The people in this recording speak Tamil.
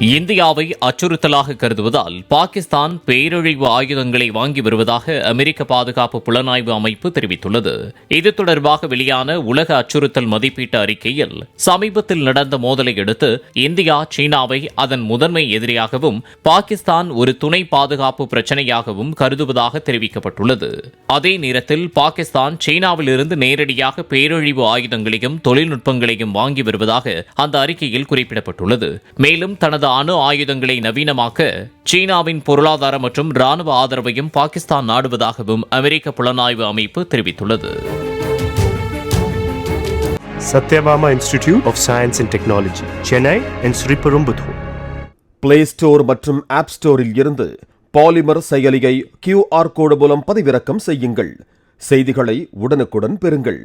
இந்தியாவை அச்சுறுத்தலாக கருதுவதால் பாகிஸ்தான் பேரழிவு ஆயுதங்களை வாங்கி வருவதாக அமெரிக்க பாதுகாப்பு புலனாய்வு அமைப்பு தெரிவித்துள்ளது. இது தொடர்பாக வெளியான உலக அச்சுறுத்தல் மதிப்பீட்டு அறிக்கையில் சமீபத்தில் நடந்த மோதலை அடுத்து இந்தியா சீனாவை அதன் முதன்மை எதிரியாகவும் பாகிஸ்தான் ஒரு துணை பாதுகாப்பு பிரச்சனையாகவும் கருதுவதாக தெரிவிக்கப்பட்டுள்ளது. அதே நேரத்தில் பாகிஸ்தான் சீனாவிலிருந்து நேரடியாக பேரழிவு ஆயுதங்களையும் தொழில்நுட்பங்களையும் வாங்கி வருவதாக அந்த அறிக்கையில் குறிப்பிடப்பட்டுள்ளது. மேலும் தனது அணு ஆயுதங்களை நவீனமாக்க சீனாவின் பொருளாதார மற்றும் ராணுவ ஆதரவையும் பாகிஸ்தான் நாடுவதாகவும் அமெரிக்க புலனாய்வு அமைப்பு தெரிவித்துள்ளது. of Science and Technology, Chennai and Sriperumbudur. Play store மற்றும் ஆப் ஸ்டோரில் இருந்து பாலிமர் செயலியை கியூஆர் கோடு மூலம் பதிவிறக்கம் செய்யுங்கள். செய்திகளை உடனுக்குடன் பெறுங்கள்.